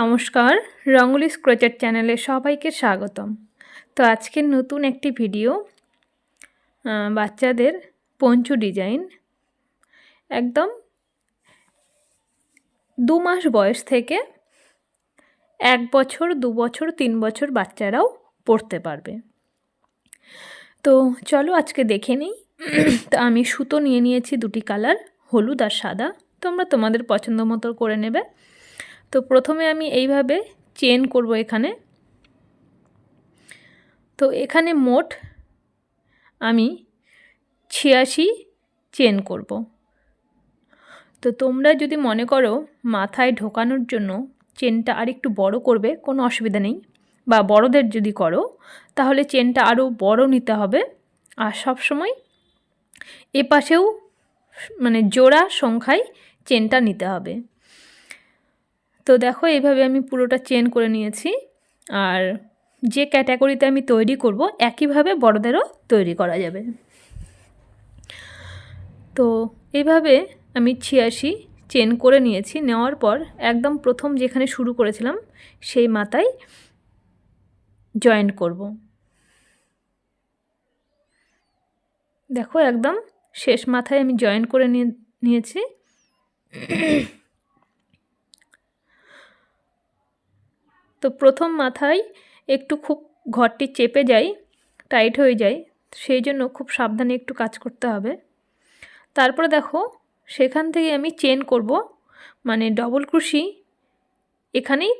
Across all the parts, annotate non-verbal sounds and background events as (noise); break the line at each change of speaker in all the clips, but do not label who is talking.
নমস্কার রঙ্গলি স্ক্রোচার চ্যানেলে সবাইকে স্বাগতম তো আজকে নতুন একটি ভিডিও বাচ্চাদের পঞ্চু ডিজাইন একদম দু মাস বয়স থেকে এক বছর দু বছর তিন বছর বাচ্চারাও পড়তে পারবে তো চলো আজকে দেখে নিই (clears throat) তো আমি সুতো নিয়ে নিয়েছি দুটি কালার হলুদ আর সাদা তোমরা তোমাদের পছন্দ মতো করে নেবে তো প্রথমে আমি এইভাবে চেন করব এখানে তো এখানে মোট আমি ছিয়াশি চেন করব তো তোমরা যদি মনে করো মাথায় ঢোকানোর জন্য চেনটা আরেকটু বড় করবে কোনো অসুবিধা নেই বা বড়দের যদি করো তাহলে চেনটা আরও বড় নিতে হবে আর সব সময় এপাশেও মানে জোড়া সংখ্যায় চেনটা নিতে হবে তো দেখো এইভাবে আমি পুরোটা চেন করে নিয়েছি আর যে ক্যাটাগরিতে আমি তৈরি করব একইভাবে বড়দেরও তৈরি করা যাবে তো এইভাবে আমি ছিয়াশি চেন করে নিয়েছি নেওয়ার পর একদম প্রথম যেখানে শুরু করেছিলাম সেই মাথায় জয়েন্ট করব দেখো একদম শেষ মাথায় আমি জয়েন করে নিয়েছি তো প্রথম মাথায় একটু খুব ঘরটি চেপে যায় টাইট হয়ে যায় সেই জন্য খুব সাবধানে একটু কাজ করতে হবে তারপরে দেখো সেখান থেকে আমি চেন করব মানে ডবল ক্রুশি এখানেই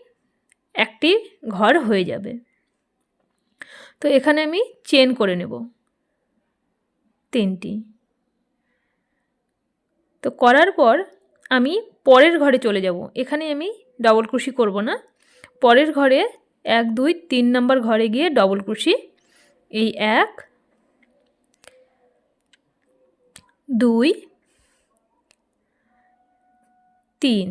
একটি ঘর হয়ে যাবে তো এখানে আমি চেন করে নেব তিনটি তো করার পর আমি পরের ঘরে চলে যাব এখানে আমি ডবল ক্রুশি করব না পরের ঘরে এক দুই তিন নম্বর ঘরে গিয়ে ডবল ক্রুশি এই এক দুই তিন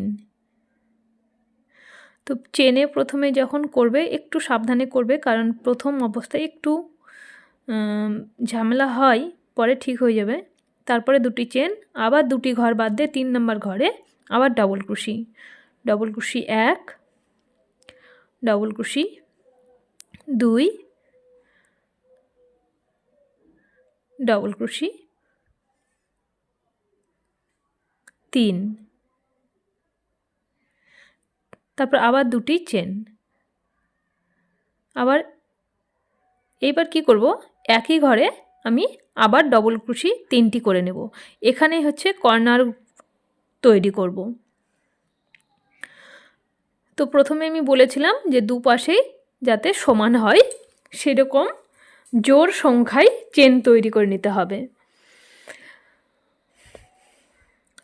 তো চেনে প্রথমে যখন করবে একটু সাবধানে করবে কারণ প্রথম অবস্থায় একটু ঝামেলা হয় পরে ঠিক হয়ে যাবে তারপরে দুটি চেন আবার দুটি ঘর বাদ দিয়ে তিন নম্বর ঘরে আবার ডবল ক্রুশি ডবল ক্রুশি এক ডবল ক্রুশি দুই ডবল ক্রুশি তিন তারপর আবার দুটি চেন আবার এইবার কি করব একই ঘরে আমি আবার ডবল ক্রুশি তিনটি করে নেব এখানেই হচ্ছে কর্নার তৈরি করব তো প্রথমে আমি বলেছিলাম যে দুপাশে যাতে সমান হয় সেরকম জোর সংখ্যায় চেন তৈরি করে নিতে হবে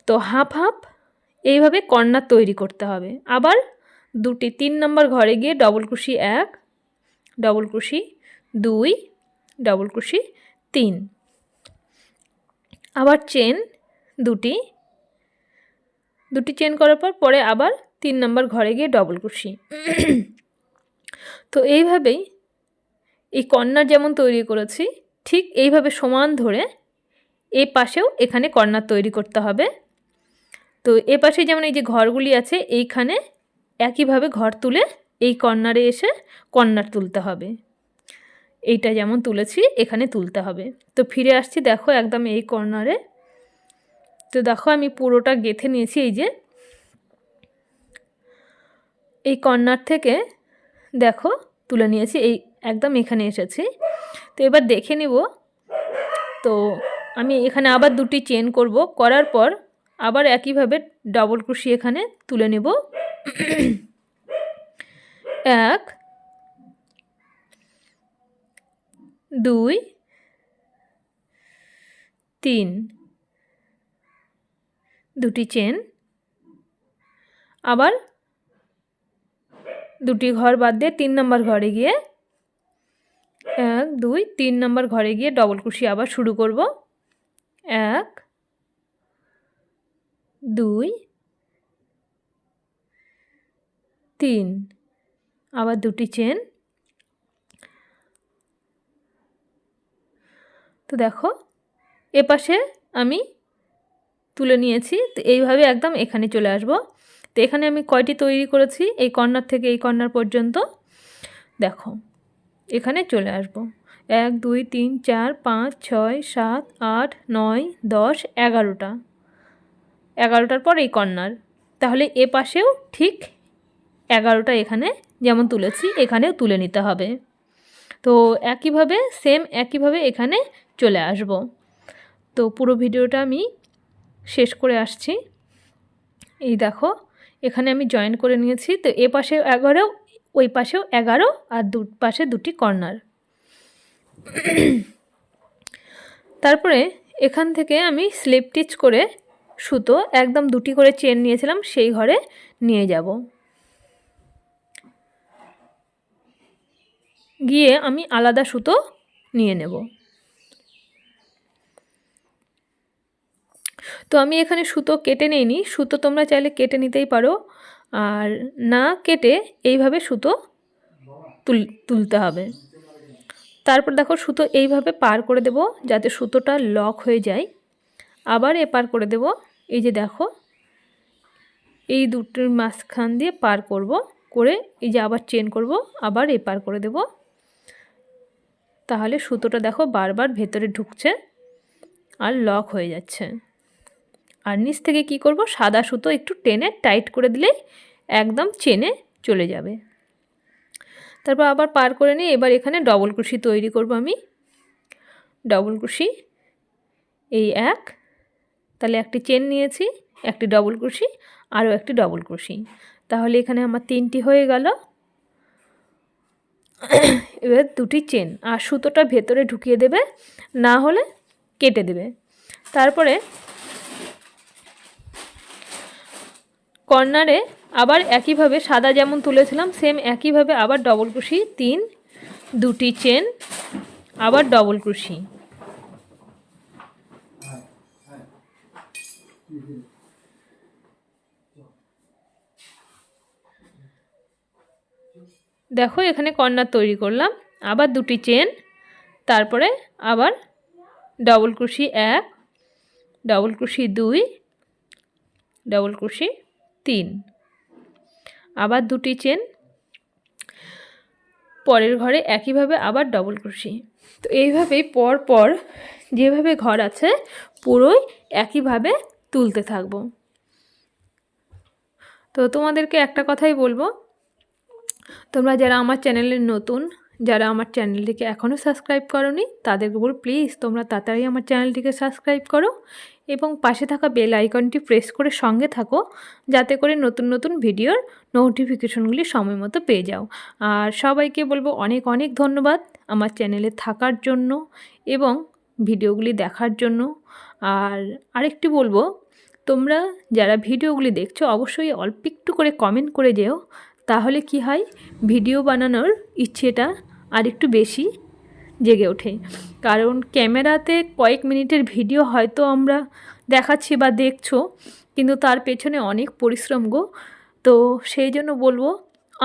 তো হাফ হাফ এইভাবে কর্নার তৈরি করতে হবে আবার দুটি তিন নম্বর ঘরে গিয়ে ডবল কুশি এক ডবল কুশি দুই ডবল কুশি তিন আবার চেন দুটি দুটি চেন করার পর পরে আবার তিন নম্বর ঘরে গিয়ে ডবল ক্রোশি তো এইভাবেই এই কর্নার যেমন তৈরি করেছি ঠিক এইভাবে সমান ধরে এ পাশেও এখানে কর্নার তৈরি করতে হবে তো এ পাশে যেমন এই যে ঘরগুলি আছে এইখানে একইভাবে ঘর তুলে এই কর্নারে এসে কর্নার তুলতে হবে এইটা যেমন তুলেছি এখানে তুলতে হবে তো ফিরে আসছি দেখো একদম এই কর্নারে তো দেখো আমি পুরোটা গেথে নিয়েছি এই যে এই কর্নার থেকে দেখো তুলে নিয়েছি এই একদম এখানে এসেছি তো এবার দেখে নিব তো আমি এখানে আবার দুটি চেন করব করার পর আবার একইভাবে ডবল ক্রুশি এখানে তুলে নেব এক দুই তিন দুটি চেন আবার দুটি ঘর বাদ দিয়ে তিন নম্বর ঘরে গিয়ে এক দুই তিন নম্বর ঘরে গিয়ে ডবল কুশি আবার শুরু করব এক দুই তিন আবার দুটি চেন তো দেখো এপাশে আমি তুলে নিয়েছি তো এইভাবে একদম এখানে চলে আসবো তো এখানে আমি কয়টি তৈরি করেছি এই কর্নার থেকে এই কর্নার পর্যন্ত দেখো এখানে চলে আসব এক দুই তিন চার পাঁচ ছয় সাত আট নয় দশ এগারোটা এগারোটার পর এই কর্নার তাহলে এ পাশেও ঠিক এগারোটা এখানে যেমন তুলেছি এখানেও তুলে নিতে হবে তো একইভাবে সেম একইভাবে এখানে চলে আসব তো পুরো ভিডিওটা আমি শেষ করে আসছি এই দেখো এখানে আমি জয়েন করে নিয়েছি তো এ পাশে এগারো ওই পাশেও এগারো আর দু পাশে দুটি কর্নার তারপরে এখান থেকে আমি স্লিপ টিচ করে সুতো একদম দুটি করে চেন নিয়েছিলাম সেই ঘরে নিয়ে যাব গিয়ে আমি আলাদা সুতো নিয়ে নেব তো আমি এখানে সুতো কেটে নিইনি সুতো তোমরা চাইলে কেটে নিতেই পারো আর না কেটে এইভাবে সুতো তুল তুলতে হবে তারপর দেখো সুতো এইভাবে পার করে দেব যাতে সুতোটা লক হয়ে যায় আবার এ পার করে দেব এই যে দেখো এই দুটোর মাঝখান দিয়ে পার করব করে এই যে আবার চেন করব আবার এ পার করে দেব তাহলে সুতোটা দেখো বারবার ভেতরে ঢুকছে আর লক হয়ে যাচ্ছে আর নিচ থেকে কি করব সাদা সুতো একটু টেনে টাইট করে দিলেই একদম চেনে চলে যাবে তারপর আবার পার করে নিয়ে এবার এখানে ডবল কুশি তৈরি করব আমি ডবল কুশি এই এক তাহলে একটি চেন নিয়েছি একটি ডবল কুশি আরও একটি ডবল কুশি তাহলে এখানে আমার তিনটি হয়ে গেল এবার দুটি চেন আর সুতোটা ভেতরে ঢুকিয়ে দেবে না হলে কেটে দেবে তারপরে কর্নারে আবার একইভাবে সাদা যেমন তুলেছিলাম সেম একইভাবে আবার ডবল ক্রুশি তিন দুটি চেন আবার ডবল ক্রুশি দেখো এখানে কর্নার তৈরি করলাম আবার দুটি চেন তারপরে আবার ডবল ক্রুশি এক ডবল ক্রুশি দুই ডবল ক্রুশি তিন আবার দুটি চেন পরের ঘরে একইভাবে আবার ডবল ক্রোশি তো এইভাবেই পর পর যেভাবে ঘর আছে পুরোই একইভাবে তুলতে থাকব তো তোমাদেরকে একটা কথাই বলবো তোমরা যারা আমার চ্যানেলে নতুন যারা আমার চ্যানেলটিকে এখনও সাবস্ক্রাইব করনি তাদেরকে বল প্লিজ তোমরা তাড়াতাড়ি আমার চ্যানেলটিকে সাবস্ক্রাইব করো এবং পাশে থাকা বেল আইকনটি প্রেস করে সঙ্গে থাকো যাতে করে নতুন নতুন ভিডিওর নোটিফিকেশনগুলি সময় মতো পেয়ে যাও আর সবাইকে বলবো অনেক অনেক ধন্যবাদ আমার চ্যানেলে থাকার জন্য এবং ভিডিওগুলি দেখার জন্য আর আরেকটি বলবো তোমরা যারা ভিডিওগুলি দেখছো অবশ্যই অল্প একটু করে কমেন্ট করে যেও তাহলে কি হয় ভিডিও বানানোর ইচ্ছেটা আর একটু বেশি জেগে ওঠে কারণ ক্যামেরাতে কয়েক মিনিটের ভিডিও হয়তো আমরা দেখাচ্ছি বা দেখছো কিন্তু তার পেছনে অনেক পরিশ্রম গো তো সেই জন্য বলবো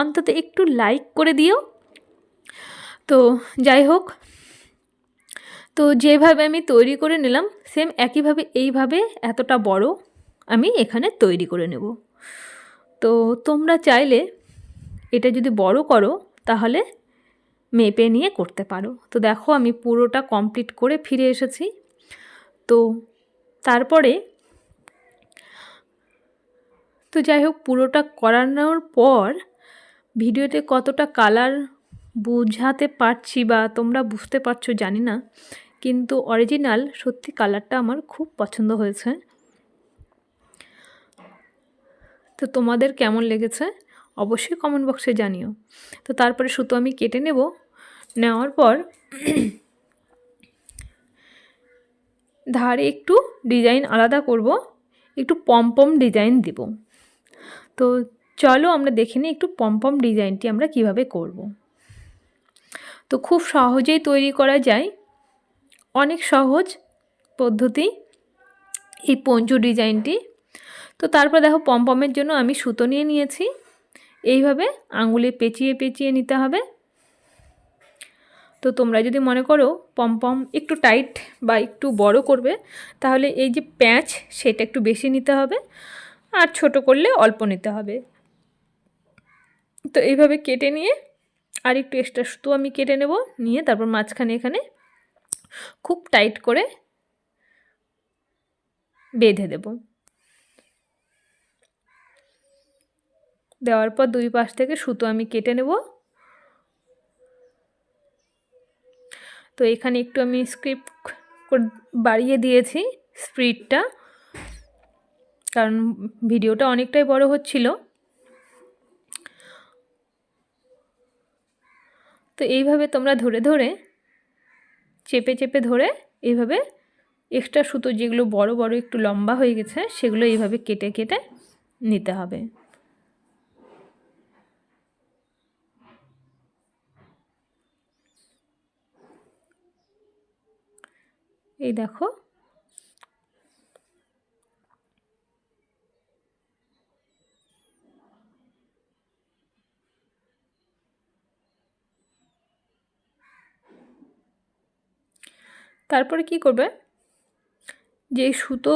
অন্তত একটু লাইক করে দিও তো যাই হোক তো যেভাবে আমি তৈরি করে নিলাম সেম একইভাবে এইভাবে এতটা বড় আমি এখানে তৈরি করে নেব তো তোমরা চাইলে এটা যদি বড় করো তাহলে মেপে নিয়ে করতে পারো তো দেখো আমি পুরোটা কমপ্লিট করে ফিরে এসেছি তো তারপরে তো যাই হোক পুরোটা করানোর পর ভিডিওতে কতটা কালার বুঝাতে পারছি বা তোমরা বুঝতে পারছো জানি না কিন্তু অরিজিনাল সত্যি কালারটা আমার খুব পছন্দ হয়েছে তো তোমাদের কেমন লেগেছে অবশ্যই কমেন্ট বক্সে জানিও তো তারপরে সুতো আমি কেটে নেব নেওয়ার পর ধারে একটু ডিজাইন আলাদা করব একটু পম্পম ডিজাইন দেব তো চলো আমরা দেখে নিই একটু পম্পম ডিজাইনটি আমরা কিভাবে করব। তো খুব সহজেই তৈরি করা যায় অনেক সহজ পদ্ধতি এই পঞ্চু ডিজাইনটি তো তারপর দেখো পম্পমের জন্য আমি সুতো নিয়ে নিয়েছি এইভাবে আঙুলে পেঁচিয়ে পেঁচিয়ে নিতে হবে তো তোমরা যদি মনে করো পমপম একটু টাইট বা একটু বড় করবে তাহলে এই যে প্যাঁচ সেটা একটু বেশি নিতে হবে আর ছোট করলে অল্প নিতে হবে তো এইভাবে কেটে নিয়ে আর একটু এক্সট্রা সুতো আমি কেটে নেব নিয়ে তারপর মাঝখানে এখানে খুব টাইট করে বেঁধে দেব দেওয়ার পর দুই পাশ থেকে সুতো আমি কেটে নেবো তো এখানে একটু আমি স্ক্রিপ্ট বাড়িয়ে দিয়েছি স্পিডটা কারণ ভিডিওটা অনেকটাই বড় হচ্ছিল তো এইভাবে তোমরা ধরে ধরে চেপে চেপে ধরে এইভাবে এক্সট্রা সুতো যেগুলো বড় বড় একটু লম্বা হয়ে গেছে সেগুলো এইভাবে কেটে কেটে নিতে হবে এই দেখো তারপরে কি করবে যে সুতো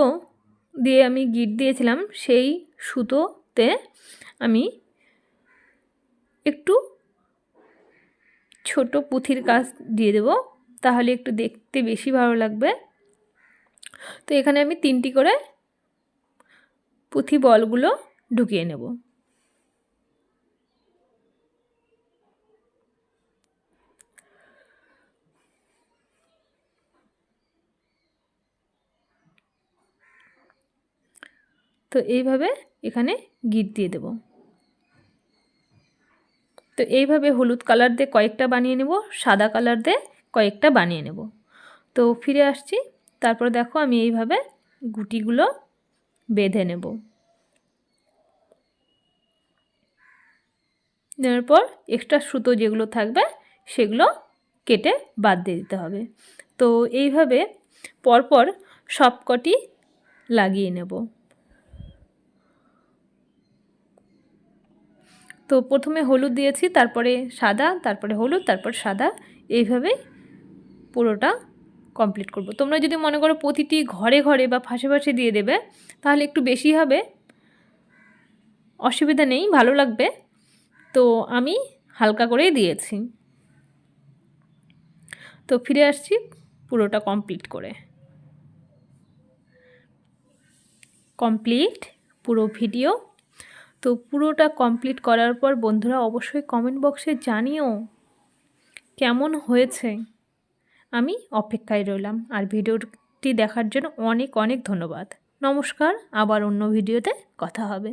দিয়ে আমি গিট দিয়েছিলাম সেই সুতোতে আমি একটু ছোট পুঁথির কাজ দিয়ে দেবো তাহলে একটু দেখতে বেশি ভালো লাগবে তো এখানে আমি তিনটি করে পুঁথি বলগুলো ঢুকিয়ে নেব তো এইভাবে এখানে গিট দিয়ে দেব তো এইভাবে হলুদ কালার দিয়ে কয়েকটা বানিয়ে নেব সাদা কালার দিয়ে কয়েকটা বানিয়ে নেব তো ফিরে আসছি তারপর দেখো আমি এইভাবে গুটিগুলো বেঁধে নেব নেওয়ার পর এক্সট্রা সুতো যেগুলো থাকবে সেগুলো কেটে বাদ দিয়ে দিতে হবে তো এইভাবে পরপর সবকটি লাগিয়ে নেব তো প্রথমে হলুদ দিয়েছি তারপরে সাদা তারপরে হলুদ তারপর সাদা এইভাবেই পুরোটা কমপ্লিট করব তোমরা যদি মনে করো প্রতিটি ঘরে ঘরে বা ফাঁসে ফাঁসে দিয়ে দেবে তাহলে একটু বেশি হবে অসুবিধা নেই ভালো লাগবে তো আমি হালকা করেই দিয়েছি তো ফিরে আসছি পুরোটা কমপ্লিট করে কমপ্লিট পুরো ভিডিও তো পুরোটা কমপ্লিট করার পর বন্ধুরা অবশ্যই কমেন্ট বক্সে জানিও কেমন হয়েছে আমি অপেক্ষায় রইলাম আর ভিডিওটি দেখার জন্য অনেক অনেক ধন্যবাদ নমস্কার আবার অন্য ভিডিওতে কথা হবে